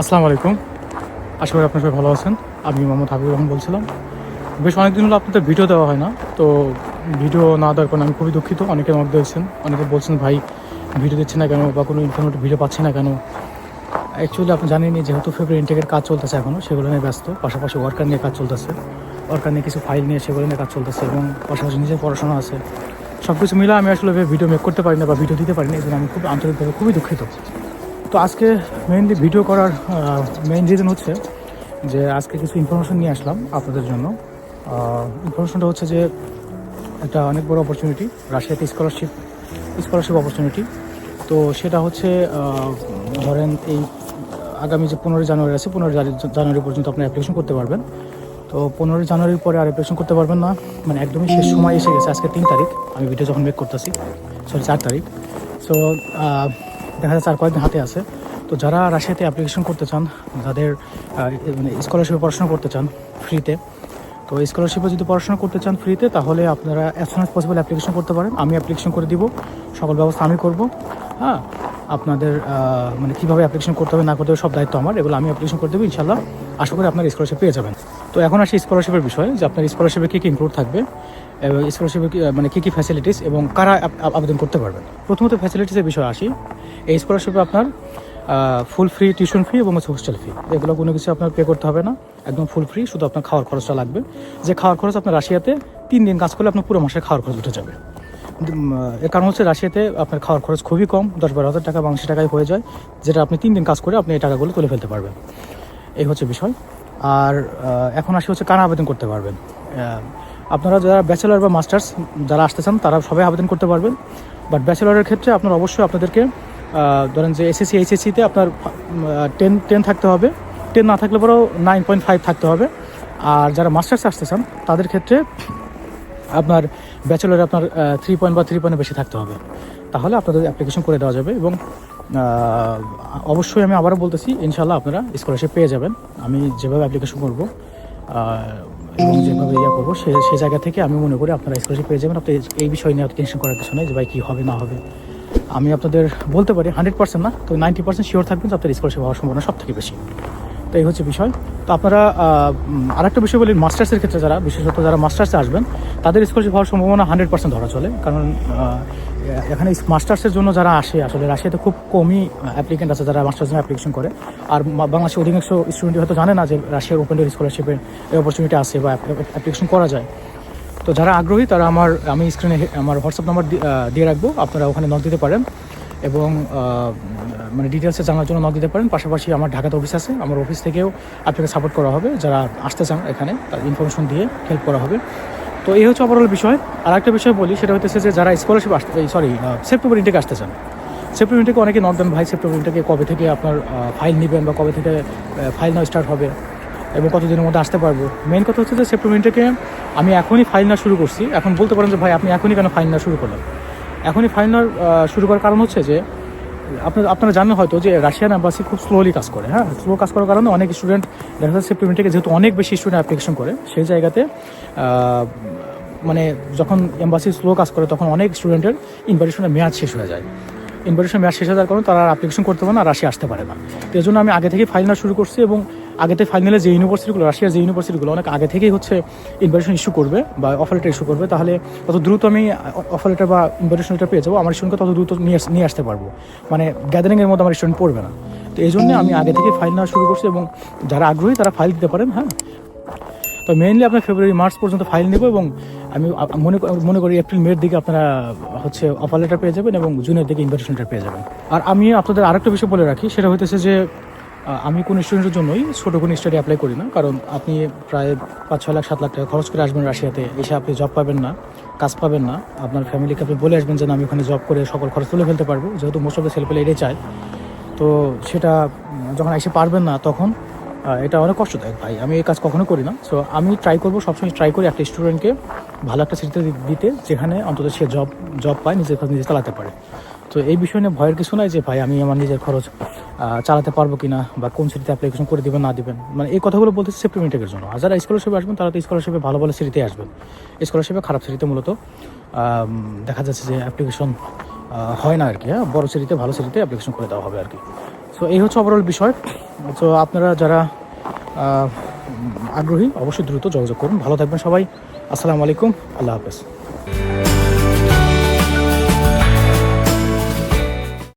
আসসালামু আলাইকুম। আশা করি আপনার সবাই ভালো আছেন। আমি মোহাম্মদ হাবিবুর রহমান বলছিলাম। বেশ অনেকদিন হলো আপনাদের ভিডিও দেওয়া হয় না, তো ভিডিও না দেওয়ার কারণে আমি খুবই দুঃখিত। অনেকে নক দিয়েছেন অনেকে বলছেন, ভাই, ভিডিও দিচ্ছে না কেন বা কোনো ইনফরমেটিভ ভিডিও পাচ্ছি না কেন? অ্যাকচুয়ালি আপনি জানেনই যেহেতু ফেব্রুয়ারি ইনটেকের কাজ চলতেছে এখনও সেগুলো নিয়ে ব্যস্ত। পাশাপাশি ওয়ার্কার নিয়ে কাজ চলতেছে। ওয়ার্কার নিয়ে কিছু ফাইল নিয়ে, সেগুলো নিয়ে কাজ চলতেছে এবং পাশাপাশি নিজের পড়াশোনা আছে। সব কিছু মিলে আমি আসলে ভিডিও মেক করতে পারি না বা ভিডিও দিতে পারি না এই জন্য আমি খুব আন্তরিকভাবে খুবই দুঃখিত। তো আজকে মেইনলি ভিডিও করার মেইন রিজন হচ্ছে যে আজকে কিছু ইনফরমেশন নিয়ে আসলাম আপনাদের জন্য। ইনফরমেশনটা হচ্ছে যে একটা অনেক বড় অপরচুনিটি রাশিয়াতে স্কলারশিপ স্কলারশিপ অপরচুনিটি তো সেটা হচ্ছে ধরেন এই আগামী যে পনেরোই জানুয়ারি আছে, পনেরোই জানুয়ারি পর্যন্ত আপনি অ্যাপ্লিকেশন করতে পারবেন। তো পনেরোই জানুয়ারির পরে আর অ্যাপ্লিকেশন করতে পারবেন না মানে একদমই শেষ সময় এসে গেছে, আজকে তিন তারিখ, আমি ভিডিও যখন মেক করতেছি সরি চার তারিখ। সো দেখা যাচ্ছে আর কয়েকদিন হাতে আছে। তো যারা রাশিয়াতে অ্যাপ্লিকেশন করতে চান, যাদের মানে স্কলারশিপে পড়াশোনা করতে চান ফ্রিতে তো স্কলারশিপে যদি পড়াশোনা করতে চান ফ্রিতে তাহলে আপনারা as soon as possible application করতে পারেন। আমি অ্যাপ্লিকেশন করে দিব, সকল ব্যবস্থা আমি করব। হ্যাঁ আপনাদের মানে কীভাবে অ্যাপ্লিকেশন করতে হবে না করতে হবে সব দায়িত্ব আমার, এগুলো আমি অ্যাপ্লিকেশন করে দেবো ইনশাল্লাহ আশা করি আপনার স্কলারশিপ পেয়ে যাবেন। তো এখন আসি স্কলারশিপের বিষয়ে, যে আপনার স্কলারশিপে কী কী ইনক্লুড থাকবে, এবং স্কলারশিপে মানে কী কী ফ্যাসিলিটিস এবং কারা আবেদন করতে পারবেন। প্রথমত ফ্যাসিলিটিসের বিষয়ে আসি। এই স্কলারশিপে আপনার ফুল ফ্রি টিউশন ফি এবং হচ্ছে হোস্টেল ফি এগুলো কোনো কিছু আপনার পে করতে হবে না, একদম ফুল ফ্রি শুধু আপনার খাওয়ার খরচটা লাগবে। যে খাওয়ার খরচ আপনার রাশিয়াতে তিন দিন কাজ করলে আপনার পুরো মাসের খাওয়ার খরচ উঠে যাবে। এর কারণ হচ্ছে রাশিয়াতে আপনার খাওয়ার খরচ খুবই কম, দশ বারো হাজার টাকা বাংলাদেশি টাকায় হয়ে যায়, যেটা আপনি তিন দিন কাজ করে আপনি এই টাকাগুলো তুলে ফেলতে পারবেন। এই হচ্ছে বিষয়। আর এখন আসি হচ্ছে কারা আবেদন করতে পারবেন। আপনারা যারা ব্যাচেলার বা মাস্টার্স যারা আসতে চান, তারা সবাই আবেদন করতে পারবেন। বাট ব্যাচেলারের ক্ষেত্রে আপনার অবশ্যই আপনাদেরকে ধরেন যে এসএসসি, এইচএসসিতে আপনার টেন টেন থাকতে হবে। টেন না থাকলে পরেও নাইন পয়েন্ট ফাইভ থাকতে হবে। আর যারা মাস্টার্স আসতে চান, তাদের ক্ষেত্রে আপনার ব্যাচেলরে আপনার থ্রি পয়েন্ট বা থ্রি পয়েন্টের বেশি থাকতে হবে। তাহলে আপনাদের অ্যাপ্লিকেশন করে দেওয়া যাবে এবং অবশ্যই আমি আবারও বলতেছি ইনশাল্লাহ আপনারা স্কলারশিপ পেয়ে যাবেন। আমি যেভাবে অ্যাপ্লিকেশন করব এবং যেভাবে ইয়ে করব, সে সে জায়গা থেকে আমি মনে করি আপনারা স্কলারশিপ পেয়ে যাবেন। আপনি এই বিষয় নিয়ে টেনশন করার কিছু নেই যে ভাই কী হবে, না হবে। আমি আপনাদের বলতে পারি হান্ড্রেড পার্সেন্ট না, তো নাইনটি পার্সেন্ট শিওর থাকবেন আপনার স্কলারশিপ হওয়ার সম্ভাবনা সব থেকে বেশি। তো এই হচ্ছে বিষয়। তো আপনারা আরেকটা বিষয় বলি মাস্টার্সের ক্ষেত্রে যারা, বিশেষত যারা মাস্টার্সে আসবেন, তাদের স্কলারশিপ হওয়ার সম্ভাবনা হান্ড্রেড পার্সেন্ট ধরা চলে। কারণ এখানে মাস্টার্সের জন্য যারা আসে, আসলে রাশিয়াতে খুব কমই অ্যাপ্লিকেন্ট আছে যারা মাস্টার্স জন্য অ্যাপ্লিকেশন করে। আর বাংলাদেশের অধিকাংশ স্টুডেন্ট হয়তো জানে না যে রাশিয়ার ওপেন ডোর স্কলারশিপের অপরচুনিটি আছে বা অ্যাপ্লিকেশন করা যায়। তো যারা আগ্রহী, তারা আমার, আমি স্ক্রিনে আমার হোয়াটসঅ্যাপ নাম্বার দিয়ে রাখব। আপনারা ওখানে নক দিতে পারেন। এবং মানে ডিটেলসে জানার জন্য নক দিতে পারেন। পাশাপাশি আমার ঢাকাতে অফিস আছে। আমার অফিস থেকেও আপনাকে সাপোর্ট করা হবে। যারা আসতে চান এখানে, তার ইনফরমেশন দিয়ে হেল্প করা হবে। তো এই হচ্ছে ওভারঅল বিষয়। আর একটা বিষয় বলি, সেটা হচ্ছে যে যারা স্কলারশিপ আসতে সরি সেপ্টেম্বর ইনটেকে আসতে চান। সেপ্টেম্বর ইন্টেকে অনেকে নক দেন, ভাই সেপ্টেম্বর ইনটেকে কবে থেকে আপনার ফাইল নেবেন বা কবে থেকে ফাইল নেওয়া স্টার্ট হবে এবং কতদিনের মধ্যে আসতে পারব? মেন কথা হচ্ছে যে সেপ্টেম্বর থেকে আমি এখনই ফাইল না শুরু করছি। এখন বলতে পারেন যে, ভাই, আপনি এখনই কেন ফাইল না শুরু করলেন? এখনই ফাইল না শুরু করার কারণ হচ্ছে যে, আপনার, আপনারা জানেন হয়তো যে রাশিয়ান অ্যাম্বাসি খুব স্লোলি কাজ করে হ্যাঁ? স্লো কাজ করার কারণে অনেক স্টুডেন্ট দেখা যাচ্ছে সেপ্টেম্বর যেহেতু অনেক বেশি স্টুডেন্ট অ্যাপ্লিকেশন করে, সেই জায়গাতে মানে যখন এম্বাসি স্লো কাজ করে, তখন অনেক স্টুডেন্টের ইনভাইটেশনের মেয়াদ শেষ হয়ে যায়। ইনভাইটেশন মেয়াদ শেষ যাওয়ার কারণে তারা অ্যাপ্লিকেশন করতে পারে না রাশিয়া আসতে পারে না। তো জন্য আমি আগে থেকে ফাইল না শুরু করছি এবং আগে থেকে ফাইনালে যে ইউনিভার্সিটিগুলো রাশিয়ার যে ইউনিভার্সিটিগুলো অনেক আগে থেকেই হচ্ছে ইনভাইটেশন ইস্যু করবে বা অফার লেটার ইস্যু করবে, তাহলে তত দ্রুত আমি অফার লেটার বা ইনভাইটেশন লেটার পেয়ে যাব, আমার স্টুডেন্টকে তত দ্রুত নিয়ে নিয়ে আসতে পারব। মানে গ্যাদারিংয়ের মধ্যে আমার স্টুডেন্ট পড়বে না। তো এই জন্য আমি আগে থেকে ফাইল নেওয়া শুরু করছি এবং যারা আগ্রহী তারা ফাইল দিতে পারেন হ্যাঁ? তো মেইনলি আপনার ফেব্রুয়ারি মার্চ পর্যন্ত ফাইল নেব এবং আমি মনে মনে করি এপ্রিল মের দিকে আপনারা হচ্ছে অফার লেটার পেয়ে যাবেন এবং জুনের দিকে ইনভিটেশন লেটার পেয়ে যাবেন। আর আমি আপনাদের আরেকটা বিষয় বলে রাখি, সেটা হইতেছে যে আমি কোনো স্টুডেন্টের জন্যই ছোটো কোনো স্টাডি অ্যাপ্লাই করি না, কারণ আপনি প্রায় পাঁচ, ছয় লাখ, সাত লাখ টাকা খরচ করে আসবেন রাশিয়াতে, এসে আপনি জব পাবেন না, কাজ পাবেন না, আপনার ফ্যামিলিকে আপনি বলে আসবেন যে আমি ওখানে জব করে সকল খরচ তুলে ফেলতে পারব, যেহেতু মোস্ট অফ দ্য ছেলেপেলে এটাই চায়। তো সেটা যখন এসে পারবেন না তখন এটা অনেক কষ্টদায়ক ভাই, আমি এই কাজ কখনো করি না। সো আমি ট্রাই করব, সবসময় ট্রাই করি একটা স্টুডেন্টকে ভালো একটা সিটিতে দিতে, যেখানে অন্তত সে জব জব পায়, নিজের নিজে চালাতে পারে। তো এই বিষয় নিয়ে ভয়ের কিছু নয় যে, ভাই, আমি আমার নিজের খরচ চালাতে পারব কিনা বা কোন সিটিতে অ্যাপ্লিকেশন করে দিবেন, না দিবেন। মানে এই কথাগুলো বলতে সেপ্টেম্বরের জন্য। আর যারা স্কলারশিপে আসবেন, তারা তো স্কলারশিপে ভালো ভালো সিটিতে আসবেন। স্কলারশিপে খারাপ সিটিতে মূলত দেখা যাচ্ছে যে অ্যাপ্লিকেশন হয় না আর কি হ্যাঁ? বড় সিটিতে, ভালো সিটিতে অ্যাপ্লিকেশন করে দেওয়া হবে আর কি। সো এই হচ্ছে ওভারঅল বিষয়। তো আপনারা যারা আগ্রহী, অবশ্যই দ্রুত যোগাযোগ করুন। ভালো থাকবেন সবাই। আসসালামু আলাইকুম। আল্লাহ হাফেজ।